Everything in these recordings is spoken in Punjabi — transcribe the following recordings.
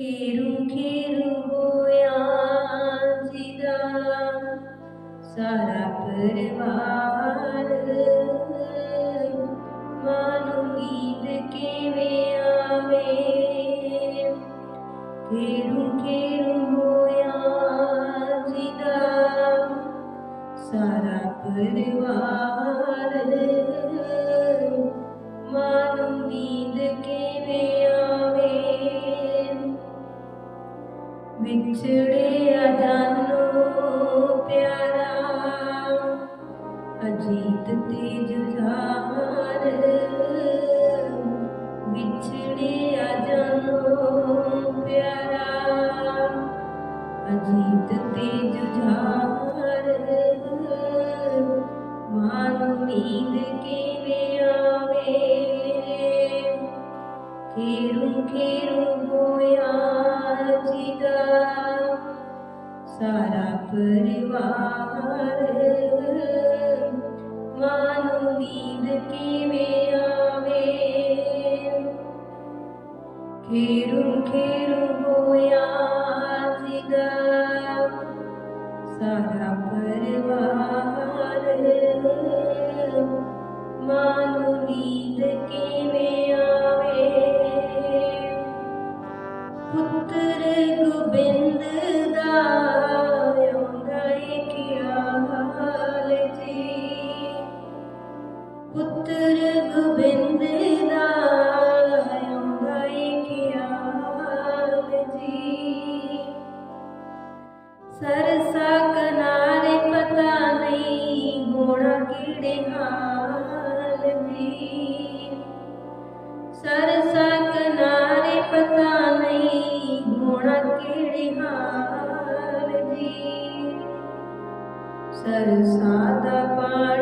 ਖੇਰੂ ਖੇਰੂ ਹੋਇਆ ਜਿਦਾ ਸਾਰਾ ਪਰਿਵਾਰ ਮਾਨੂੰ ਨੀਂਦ ਕਿਵੇਂ ਆਵੇ? ਖੇਰੂ ਖੇਰੂ ਹੋਇਆ ਜਿਦਾ ਸਾਰਾ ਪਰਿਵਾਰ ਵਿਛੜਿਆ ਜਾਨੋ ਪਿਆਰਾ। ਅਜੀਤ ਤੇ ਜੁਝਾਰ ਵਿਛੜਿਆ ਜਾਨੋ ਪਿਆਰਾ। ਅਜੀਤ ਤੇ ਜੁਝਾਰ ਮਾਨੂੰ ਨੀਂਦ ਕਿਵੇਂ ਆਵੇ? ਖੇਰੂ ਜਿਦਾ ਸਾਰਾ ਪਰਿਵਾਰ ਮਾਨੂੰ ਨੀਂਦ ਕਿਵੇਂ ਆਵੇ ਖੇਰੂ ਖੇਰੂ ਹੋਇਆ ਜਿਦਾ ਸਾਰਾ ਪਰਿਵਾਰ ਮਾਨੂੰ ਨੀਂਦ ਕਿਵੇਂ ਆਵੇ ਸਰਸਾ ਕਿਨਾਰੇ ਪਤਾ ਨਹੀਂ, ਹੋਣਾ ਕਿਹੜੇ ਹਾਲ ਜੀ ਸਰਸਾ ਕਿਨਾਰੇ ਪਤਾ ਨਹੀਂ, ਹੋਣਾ ਕਿਹੜੇ ਹਾਲ ਜੀ ਸਰਸਾ ਦਾ ਪਾਣੀ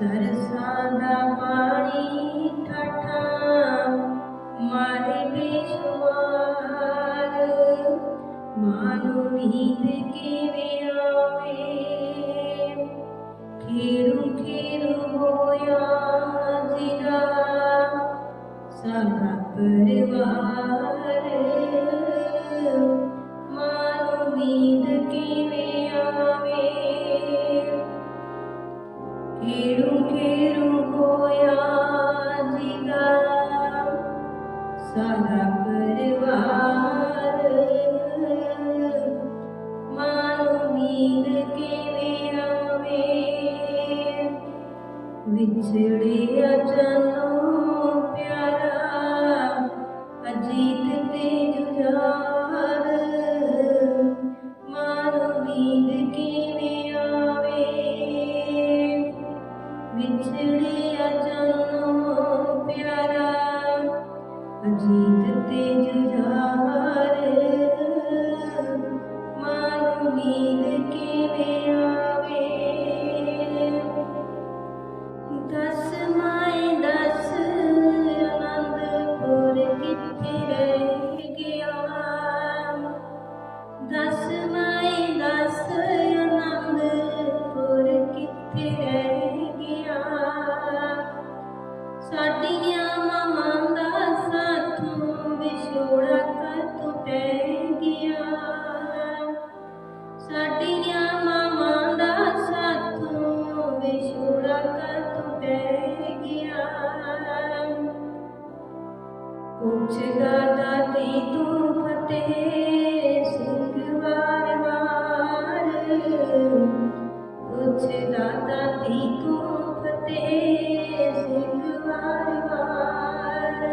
ਸਰਸਾਂ ਦਾ ਪਾਣੀ ਠਾਠਾ ਮਾਰੇ ਬੇਸ਼ੁਮਾਰ ਮਾਨੂੰ ਨੀਂਦ ਕਿਵੇਂ ਆਵੇ? ਖੇਰੂ ਖੇਰੂ ਵਿਛੜਿਆ ਜਾਨੋ ਪਿਆਰਾ ਅਜੀਤ ਤੇ ਜੁਝਾਰ ਸਾਡੀਆਂ ਮਾਵਾਂ ਦਾ ਸਾਥੋਂ, ਵਿਛੋੜਾ ਕਦ ਪੈ ਗਿਆ। ਸਾਡੀਆਂ ਮਾਵਾਂ ਦਾ ਸਾਥੋਂ, ਵਿਛੋੜਾ ਕਦ ਪੈ ਗਿਆ। ਪੁੱਛਦਾ ਦਾਦੀ ਤੂੰ ਫਤਿਹ ਸਿੰਘ ਵਾਰ ਵਾਰ। ਪੁੱਛਦਾ ਦਾਦੀ ਤੂੰ ਫਤਿਹ ਸਿੰਘ ਵਾਰ ਵਾਰ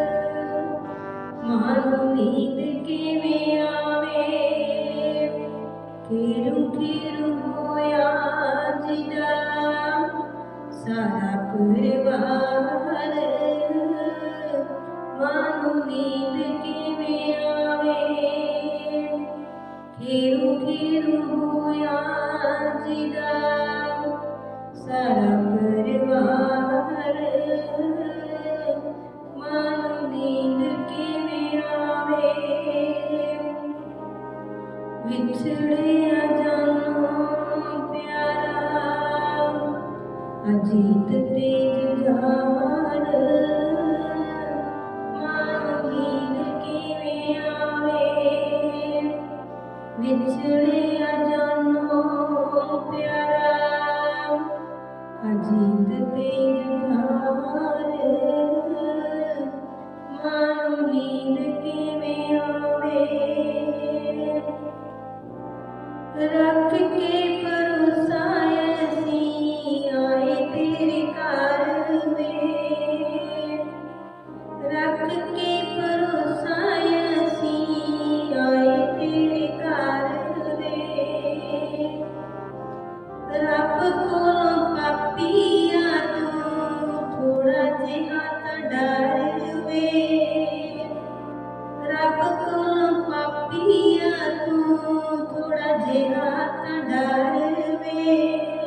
ਮਾਨੂੰ ਨੀਂਦ ਕਿਵੇਂ ਆਵੇ ਖੇਰੂ ਖੇਰੂ ਹੋਇਆ ਜਿਦਾ ਸਾਰਾ ਪਰਿਵਾਰ ਮਾਨੂੰ ਨੀਂਦ ਕਿਵੇਂ ਆਵੇ ਖੇਰੂ ਖੇਰੂ ਹੋਇਆ ਜਿਦਾ ਸਾਰਾ ਵਿਛੜਿਆ ਜਾਨੋ ਪਿਆਰਾ। ਅਜੀਤ ਤੇਜ ਜਾਨ ਮਾਂਗੀ ਕਿਵੇਂ ਆਵੇ? ਵਿਛੜਿਆ ਜਾਨੋ ਪਿਆਰਾ। ਅਜੀਤ ਤੇਜ ਜਾਨ ਮਾਂ ਰੱਖ ਕੇ ਪਰੋਸਾਇਆ ਸੀ ਆਏ ਤੇਰੇ ਘਰ ਵੇ ਰੱਖ ਕੇ ਪਰੋਸਾਇਆ ਸੀ ਆਏ ਤੇਰੇ ਘਰ ਵੇ ਰੱਬ ਕੋਲੋਂ ਪਾਪੀਆ ਤੂੰ ਥੋੜਾ ਜਿਹਾ ਤਾਂ ਡਰ ਵੇ ਰੱਬ ਕੋਲੋਂ ਪਾਪੀ ਤੂੰ ਥੋੜਾ ਜਿਹਾ ਤਾਂ ਡਰ